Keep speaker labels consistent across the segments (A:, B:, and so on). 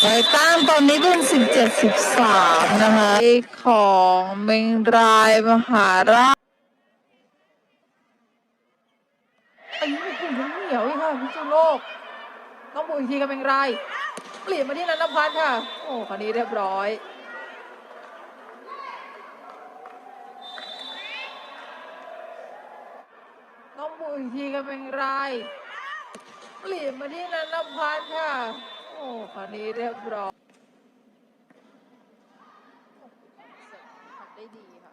A: แต้มตอนนี้เป็นสิบเจ็ดสิบสามนะคะของเมงรายมหาราชอายุคุณยังเหนียวอีกค่ะพิจุโลกต้องบุกอีกทีกับเมงราย เปลี่ยนมาที่นันทพัฒน์ค่ะ โอ้คนนี้เรียบร้อยต้องบุกอีกทีกับเมงราย เปลี่ยนมาที่นันทพัฒน์ค่ะ คราวนี้เรียบร้อยทำได้ดีค่ะ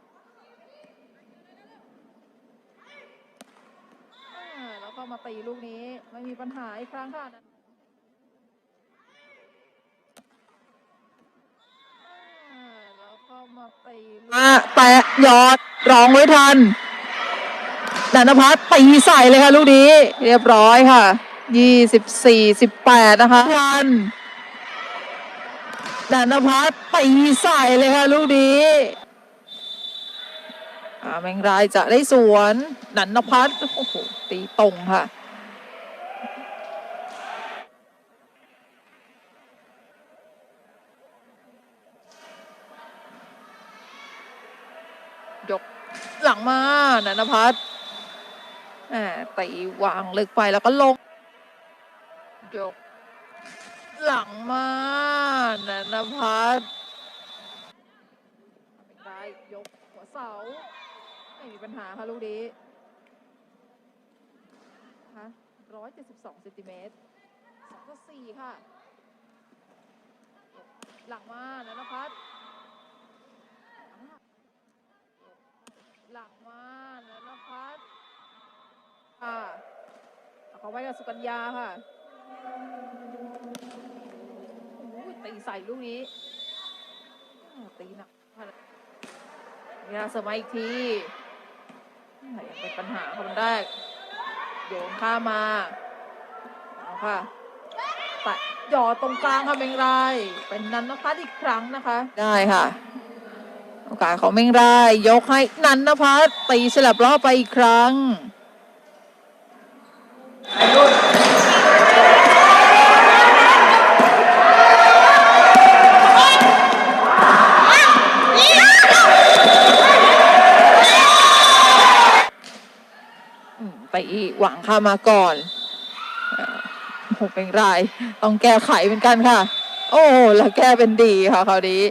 A: แล้วก็มาตีลูกนี้ไม่มีปัญหาอีกครั้งค่ะแล้วก็มาตีอะแตะยอดร้องไว้ทันนันพัฒตีใส่เลยค่ะลูกนี้ เรียบร้อยค่ะ ยี่สิบสี่สิบแปดนะคะทันนันพัฒน์ตีใส่เลยค่ะลูกนี้แมงรายจะได้สวนนันทพัฒน์โอ้โหตีตรงค่ะยกหลังมานันทพัฒน์แหมตีวางลึกไปแล้วก็ลง ยก หลังมานันพัฒน์ได้ยกหัวเสา ไม่มีปัญหาค่ะลูกนี้ฮะร้อยเจ็ดสิบสองเซนติเมตรสองต่อสี่ค่ะ หลังมานันทพัฒน์หลังมานันทพัฒน์ค่ะเอไว้กับสุกัญญาค่ะ ใส่ลูกนี้ตีหนักเลยเวลาสร์ฟมาอีกทีอ่ายังเป็นปัญหาคนแรกโยนข้ามาเอาค่ะแตะหยอดตรงกลางค่ะเมงราย เป็นนันนพัฒน์อีกครั้งนะคะ ได้ค่ะโอกาสของเมงราย ยกให้นันนพัฒน์ตีฉลับล้อไปอีกครั้ง อืมไป หวังข้ามาก่อนเอ่อโหเป็นไรต้องแก้ไขเป็นกันค่ะ โอ้แล้วแก้เป็นดีค่ะคราวนี้